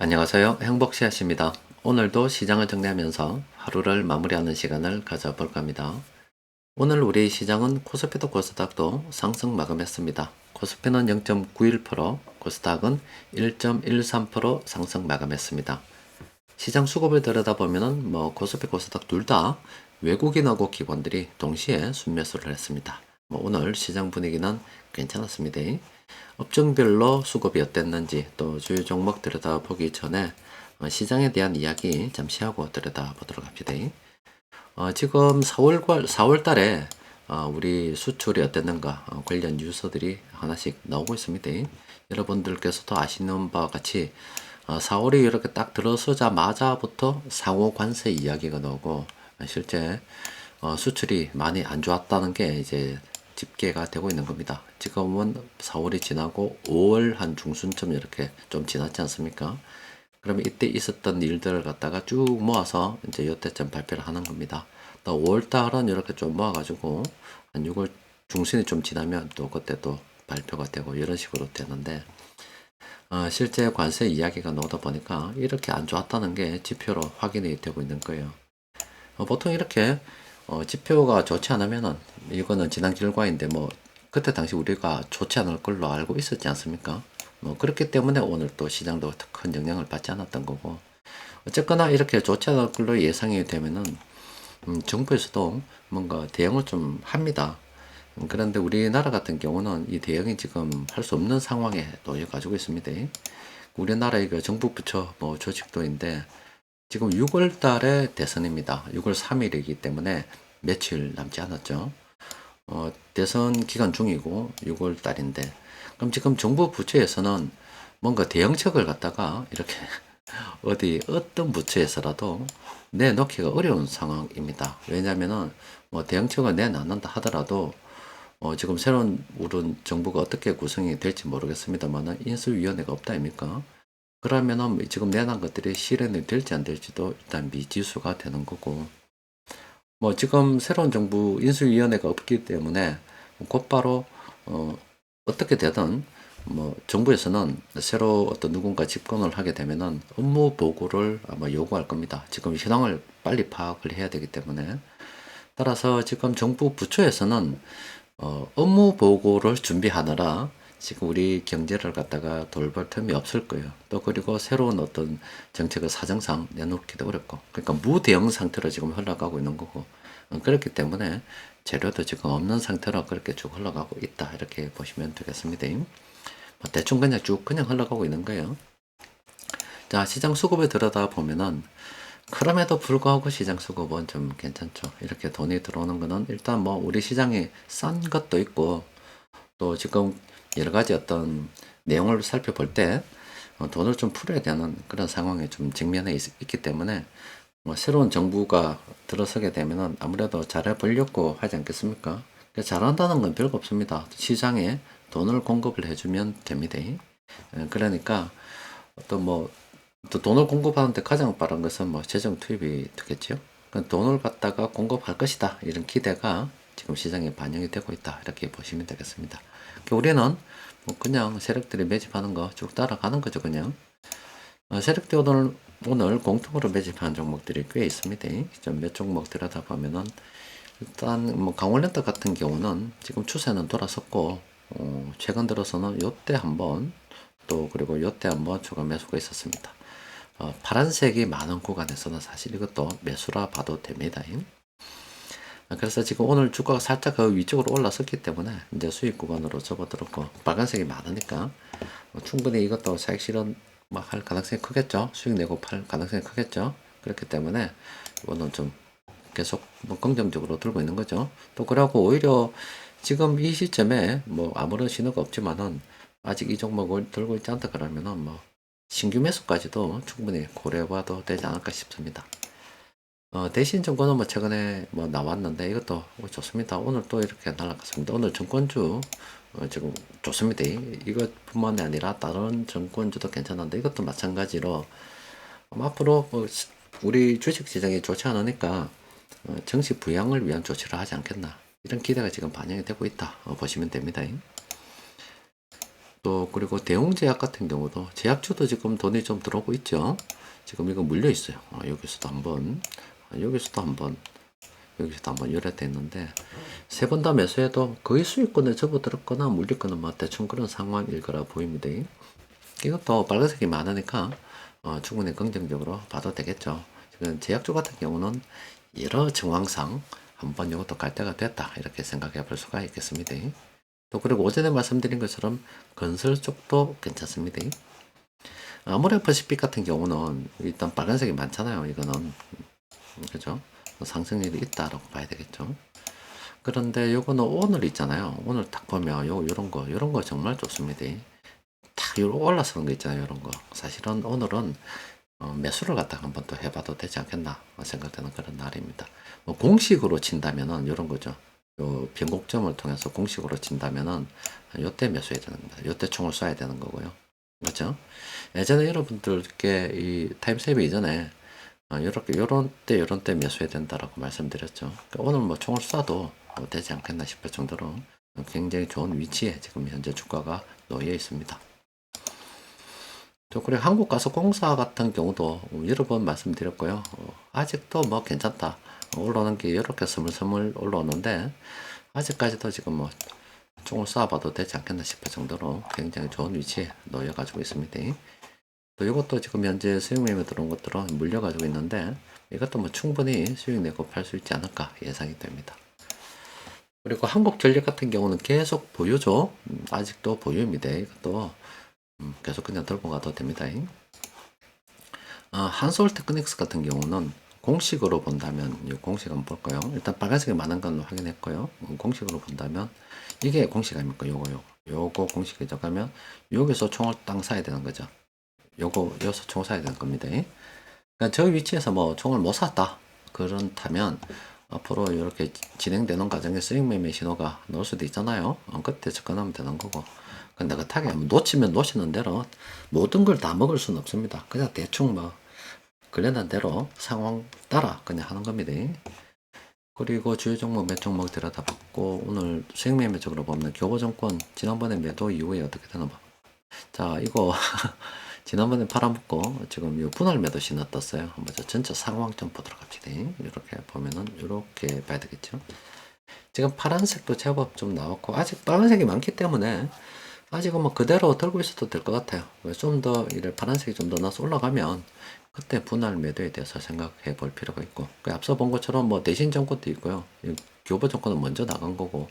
안녕하세요. 행복씨앗입니다. 오늘도 시장을 정리하면서 하루를 마무리하는 시간을 가져볼까 합니다. 오늘 우리 시장은 코스피도 코스닥도 상승 마감했습니다. 코스피는 0.91%, 코스닥은 1.13% 상승 마감했습니다. 시장 수급을 들여다보면은 뭐 코스피 코스닥 둘 다 외국인하고 기관들이 동시에 순매수를 했습니다. 뭐 오늘 시장 분위기는 괜찮았습니다. 업종별로 수급이 어땠는지 또 주요 종목 들여다보기 전에 어, 시장에 대한 이야기 잠시 하고 들여다보도록 합시다. 어, 지금 4월, 4월 달에 어, 우리 수출이 어땠는가 어, 관련 뉴스들이 하나씩 나오고 있습니다. 여러분들께서도 아시는 바와 같이 어, 4월이 이렇게 딱 들어서자마자부터 상호 관세 이야기가 나오고 어, 실제 어, 수출이 많이 안 좋았다는 게 이제 집계가 되고 있는 겁니다. 지금은 4월이 지나고 5월 한 중순쯤 이렇게 좀 지났지 않습니까? 그러면 이때 있었던 일들을 갖다가 쭉 모아서 이제 이때쯤 발표를 하는 겁니다. 또 5월 달은 이렇게 좀 모아가지고 한 6월 중순이 좀 지나면 또 그때 또 발표가 되고 이런 식으로 되는데 어, 실제 관세 이야기가 나오다 보니까 이렇게 안 좋았다는 게 지표로 확인이 되고 있는 거예요. 어, 보통 이렇게 어, 지표가 좋지 않으면은 이거는 지난 결과인데 뭐 그때 당시 우리가 좋지 않을 걸로 알고 있었지 않습니까? 뭐 그렇기 때문에 오늘 또 시장도 큰 영향을 받지 않았던 거고 어쨌거나 이렇게 좋지 않을 걸로 예상이 되면은 음, 정부에서도 뭔가 대응을 좀 합니다. 음, 그런데 우리나라 같은 경우는 이 대응이 지금 할 수 없는 상황에 놓여 가지고 있습니다. 우리나라의 그 정부 부처 뭐 조직도인데 지금 6월 달에 대선입니다. 6월 3일이기 때문에 며칠 남지 않았죠. 어, 대선 기간 중이고 6월 달인데 그럼 지금 정부 부처에서는 뭔가 대응책을 갖다가 이렇게 어디 어떤 부처에서라도 내놓기가 어려운 상황입니다. 왜냐하면은 뭐 대응책을 내놨는다 하더라도 어, 지금 새로운 우리 정부가 어떻게 구성이 될지 모르겠습니다만은 인수위원회가 없다 아닙니까? 그러면은 지금 내놓은 것들이 실현이 될지 안 될지도 일단 미지수가 되는 거고 뭐 지금 새로운 정부 인수위원회가 없기 때문에 곧바로 어 어떻게 되든 뭐 정부에서는 새로 어떤 누군가 집권을 하게 되면은 업무 보고를 아마 요구할 겁니다. 지금 현황을 빨리 파악을 해야 되기 때문에 따라서 지금 정부 부처에서는 어 업무 보고를 준비하느라 지금 우리 경제를 갖다가 돌볼 틈이 없을 거예요. 또 그리고 새로운 어떤 정책을 사정상 내놓기도 어렵고, 그러니까 무대응 상태로 지금 흘러가고 있는 거고, 어, 그렇기 때문에 재료도 지금 없는 상태로 그렇게 쭉 흘러가고 있다. 이렇게 보시면 되겠습니다. 뭐 대충 그냥 쭉 그냥 흘러가고 있는 거예요. 자, 시장 수급에 들여다 보면은, 그럼에도 불구하고 시장 수급은 좀 괜찮죠. 이렇게 돈이 들어오는 거는 일단 뭐 우리 시장이 싼 것도 있고, 또 지금 여러 가지 어떤 내용을 살펴볼 때 어, 돈을 좀 풀어야 되는 그런 상황에 좀 직면해 있, 기 때문에 뭐 새로운 정부가 들어서게 되면은 아무래도 잘해보려고 하지 않겠습니까? 잘한다는 건 별거 없습니다. 시장에 돈을 공급을 해주면 됩니다. 예, 그러니까 또 뭐, 또 돈을 공급하는데 가장 빠른 것은 뭐 재정 투입이 되겠죠. 돈을 갖다가 공급할 것이다. 이런 기대가 지금 시장에 반영이 되고 있다. 이렇게 보시면 되겠습니다. 우리는 뭐 그냥 세력들이 매집하는 거 쭉 따라가는 거죠, 그냥. 어, 세력들이 오늘, 오늘 공통으로 매집한 종목들이 꽤 있습니다. 좀 몇 종목 들여다 보면은 일단 뭐 강원랜드 같은 경우는 지금 추세는 돌아섰고 어, 최근 들어서는 요때 한번 또 그리고 요때 한번 추가 매수가 있었습니다. 어, 파란색이 많은 구간에서는 사실 이것도 매수라 봐도 됩니다. 그래서 지금 오늘 주가가 살짝 그 위쪽으로 올라섰기 때문에 이제 수익 구간으로 접어들었고 빨간색이 많으니까 뭐 충분히 이것도 사익 실현 막 할 가능성이 크겠죠. 수익 내고 팔 가능성이 크겠죠. 그렇기 때문에 이거는 좀 계속 뭐 긍정적으로 들고 있는 거죠. 또 그러고 오히려 지금 이 시점에 뭐 아무런 신호가 없지만은 아직 이 종목을 들고 있지 않다 그러면은 뭐 신규 매수까지도 충분히 고려해봐도 되지 않을까 싶습니다. 어, 대신 정권은 뭐 최근에 뭐 나왔는데 이것도 뭐 좋습니다. 오늘 또 이렇게 날아갔습니다. 오늘 정권주 어, 지금 좋습니다. 이것뿐만이 아니라 다른 정권주도 괜찮은데 이것도 마찬가지로 앞으로 뭐 우리 주식 시장이 좋지 않으니까 어, 정시 부양을 위한 조치를 하지 않겠나 이런 기대가 지금 반영이 되고 있다 어, 보시면 됩니다. 또 그리고 대웅제약 같은 경우도 제약주도 지금 돈이 좀 들어오고 있죠. 지금 이거 물려 있어요. 어, 여기서도 한번 어, 여기서도 한번 여기서도 한번 열어야 있는데 세 번 다 매수해도 거의 수익권에 접어들었거나 물렸거나 뭐 대충 그런 상황일 거라 보입니다. 이것도 빨간색이 많으니까 어, 충분히 긍정적으로 봐도 되겠죠. 지금 제약주 같은 경우는 여러 정황상 한번 이것도 갈 때가 됐다 이렇게 생각해 볼 수가 있겠습니다. 또 그리고 오전에 말씀드린 것처럼 건설 쪽도 괜찮습니다. 아모레퍼시픽 같은 경우는 일단 빨간색이 많잖아요. 이거는 그죠? 상승률이 있다라고 봐야 되겠죠. 그런데 요거는 오늘 있잖아요. 오늘 딱 보면 요 요런 거 요런 거 정말 좋습니다. 탁 요런 올라서는 거 있잖아요. 요런 거 사실은 오늘은 어, 매수를 갖다가 한번 또 해봐도 되지 않겠나 생각되는 그런 날입니다. 뭐 공식으로 친다면은 이런 거죠. 요 변곡점을 통해서 공식으로 친다면은 요때 매수해야 되는 겁니다. 요때 총을 쏴야 되는 거고요. 맞죠? 예전에 여러분들께 이 타임세이브 이전에 어, 요렇게 요런 때 요런 때 매수해야 된다라고 말씀드렸죠. 그러니까 오늘 뭐 총을 쏴도 뭐 되지 않겠나 싶을 정도로 굉장히 좋은 위치에 지금 현재 주가가 놓여 있습니다. 또 그리고 한국가스공사 같은 경우도 여러 번 말씀드렸고요. 어, 아직도 뭐 괜찮다. 올라오는 게 이렇게 스물스물 올라오는데 아직까지도 지금 뭐 총을 쏴봐도 되지 않겠나 싶을 정도로 굉장히 좋은 위치에 놓여 가지고 있습니다. 또 이것도 지금 현재 수익 매매 들어온 것들은 물려 가지고 있는데 이것도 뭐 충분히 수익 내고 팔 수 있지 않을까 예상이 됩니다. 그리고 한국전력 같은 경우는 계속 보유죠. 음, 아직도 보유입니다. 이것도 음, 계속 그냥 들고 가도 됩니다. 어, 한솔 테크닉스 같은 경우는 공식으로 본다면 이 공식 한번 볼까요? 일단 빨간색이 많은 건 확인했고요. 음, 공식으로 본다면 이게 공식 아닙니까? 요거 요거 요거 공식이죠. 그러면 여기서 총을 땅 사야 되는 거죠. 요거 여기서 총을 사야 되는 겁니다. 그러니까 저 위치에서 뭐 총을 못 샀다. 그렇다면 앞으로 이렇게 진행되는 과정에 수익 매매 신호가 나올 수도 있잖아요. 어, 그때 접근하면 되는 거고. 근데 그타게 놓치면 놓치는 대로 모든 걸 다 먹을 수는 없습니다. 그냥 대충 뭐 관련한 대로 상황 따라 그냥 하는 겁니다. 그리고 주요 종목 몇 종목 들여다봤고 오늘 수익 매매적으로 보면 교보증권 지난번에 매도 이후에 어떻게 되나 봐. 자 이거 지난번에 팔아먹고 지금 요 분할 매도 신호 떴어요. 한번 저 전체 상황 좀 보도록 합시다. 이렇게 보면은 이렇게 봐야 되겠죠. 지금 파란색도 제법 좀 나왔고 아직 빨간색이 많기 때문에 아직은 뭐 그대로 들고 있어도 될 것 같아요. 좀 더 이를 파란색이 좀 더 나서 올라가면 그때 분할 매도에 대해서 생각해 볼 필요가 있고 그 앞서 본 것처럼 뭐 대신 정권도 있고요. 이 교보 정권은 먼저 나간 거고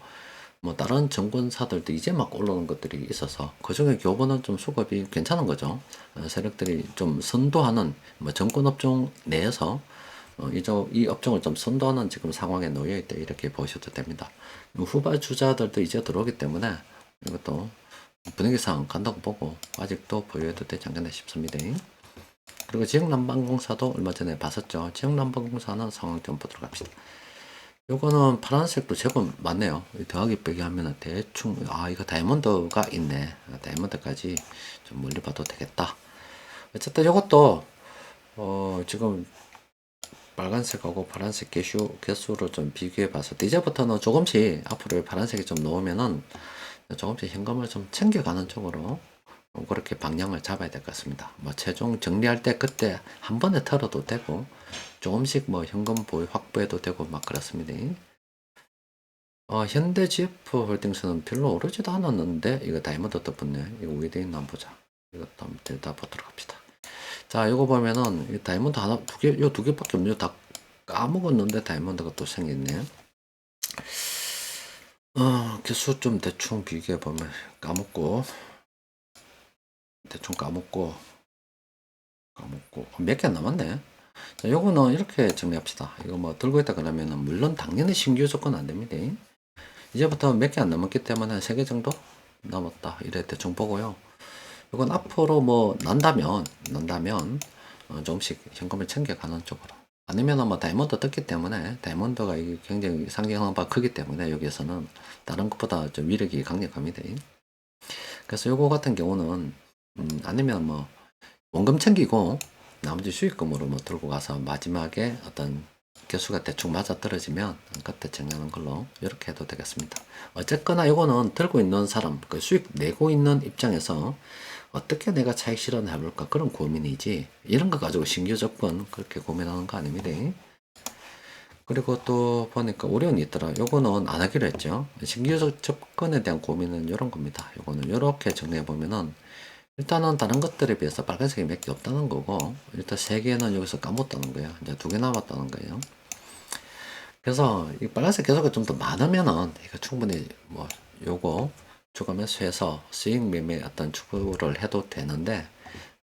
뭐 다른 정권사들도 이제 막 올라오는 것들이 있어서 그 중에 교보는 좀 수급이 괜찮은 거죠. 어, 세력들이 좀 선도하는 뭐 정권 업종 내에서 어, 이 업종을 좀 선도하는 지금 상황에 놓여 있다 이렇게 보셔도 됩니다. 후발 주자들도 이제 들어오기 때문에 이것도 분위기상 간다고 보고 아직도 보유해도 되지 않겠나 싶습니다. 그리고 지역난방공사도 얼마 전에 봤었죠. 지역난방공사는 상황 좀 보도록 합시다. 요거는 파란색도 제법 많네요. 더하기 빼기 하면 대충 아 이거 다이아몬드가 있네. 다이아몬드까지 좀 멀리 봐도 되겠다. 어쨌든 요것도 어 지금 빨간색하고 파란색 개수 개수를 좀 비교해 봐서 이제부터는 조금씩 앞으로 파란색이 좀 나오면은 조금씩 현금을 좀 챙겨가는 쪽으로 그렇게 방향을 잡아야 될 것 같습니다. 뭐 최종 정리할 때 그때 한 번에 털어도 되고 조금씩 뭐 현금 보유 확보해도 되고 막 그렇습니다. 어, 현대 GF 홀딩스는 별로 오르지도 않았는데 이거 다이아몬드 떴붙네. 이거 위에 있나 한번 보자. 이것도 한번 들다 보도록 합시다. 자, 이거 보면은 이 다이아몬드 하나 두 개, 요 두 개밖에 없네요. 다 까먹었는데 다이아몬드가 또 생겼네. 어, 개수 좀 대충 비교해 보면 까먹고 대충 까먹고 까먹고 몇 개 안 남았네. 자, 요거는 이렇게 정리합시다. 이거 뭐 들고 있다 그러면은 물론 당연히 신규 조건 안 됩니다. 이제부터 몇 개 안 남았기 때문에 한세개 정도 남았다. 이래 대충 보고요. 이건 앞으로 뭐 난다면 난다면 어, 조금씩 현금을 챙겨가는 쪽으로. 아니면 뭐 다이아몬드 떴기 때문에 다이아몬드가 이게 굉장히 상징하는 바 크기 때문에 여기에서는 다른 것보다 좀 위력이 강력합니다. 그래서 요거 같은 경우는 음, 아니면 뭐 원금 챙기고 나머지 수익금으로 뭐 들고 가서 마지막에 어떤 개수가 대충 맞아 떨어지면 그때 정리하는 걸로 이렇게 해도 되겠습니다. 어쨌거나 이거는 들고 있는 사람, 그 수익 내고 있는 입장에서 어떻게 내가 차익 실현을 해볼까 그런 고민이지 이런 거 가지고 신규 접근 그렇게 고민하는 거 아닙니다. 그리고 또 보니까 어려움이 있더라. 요거는 안 하기로 했죠. 신규 접- 접근에 대한 고민은 이런 겁니다. 요거는 이렇게 정리해 보면은 일단은 다른 것들에 비해서 빨간색이 몇 개 없다는 거고 일단 세 개는 여기서 까먹었다는 거예요. 이제 두 개 남았다는 거예요. 그래서 이 빨간색 개수가 좀 더 많으면은 이거 충분히 뭐 요거 주가 매수해서 수익 매매 어떤 추구를 해도 되는데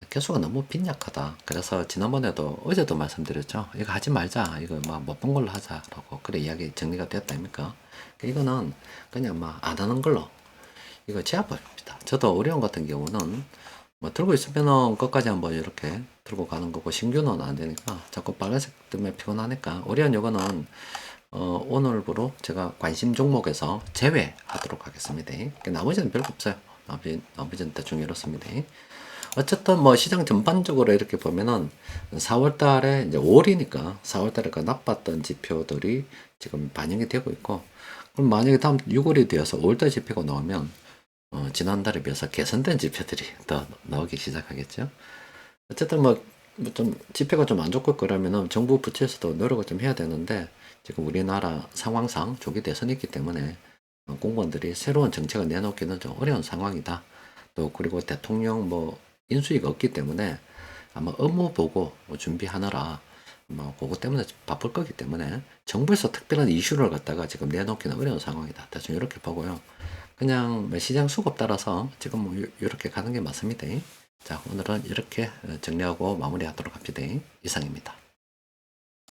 개수가 너무 빈약하다. 그래서 지난번에도 어제도 말씀드렸죠. 이거 하지 말자. 이거 막 못 본 걸로 하자라고 그래 이야기 정리가 됐다 아닙니까? 이거는 그냥 막 안 하는 걸로 이거 제압법입니다. 저도 어려운 같은 경우는 뭐 들고 있으면은 끝까지 한번 이렇게 들고 가는 거고 신규는 안 되니까 자꾸 빨간색 때문에 피곤하니까 어려운 요거는 어, 오늘부로 제가 관심 종목에서 제외하도록 하겠습니다. 나머지는 별거 없어요. 나머지, 나머지는 대충 이렇습니다. 어쨌든 뭐 시장 전반적으로 이렇게 보면은 4월 달에 이제 5월이니까 4월 달에 그 나빴던 지표들이 지금 반영이 되고 있고 그럼 만약에 다음 6월이 되어서 5월 달 지표가 나오면 어, 지난달에 비해서 개선된 지표들이 더 나오기 시작하겠죠. 어쨌든 뭐 좀 지표가 좀 안 좋고 그러면은 정부 부처에서도 노력을 좀 해야 되는데 지금 우리나라 상황상 조기 대선이 있기 때문에 어, 공무원들이 새로운 정책을 내놓기는 좀 어려운 상황이다. 또 그리고 대통령 뭐 인수위가 없기 때문에 아마 업무 보고 뭐 준비하느라 뭐 그거 때문에 바쁠 거기 때문에 정부에서 특별한 이슈를 갖다가 지금 내놓기는 어려운 상황이다. 대충 이렇게 보고요. 그냥 뭐 시장 수급 따라서 지금 뭐 이렇게 가는 게 맞습니다. 자 오늘은 이렇게 정리하고 마무리하도록 합니다. 이상입니다.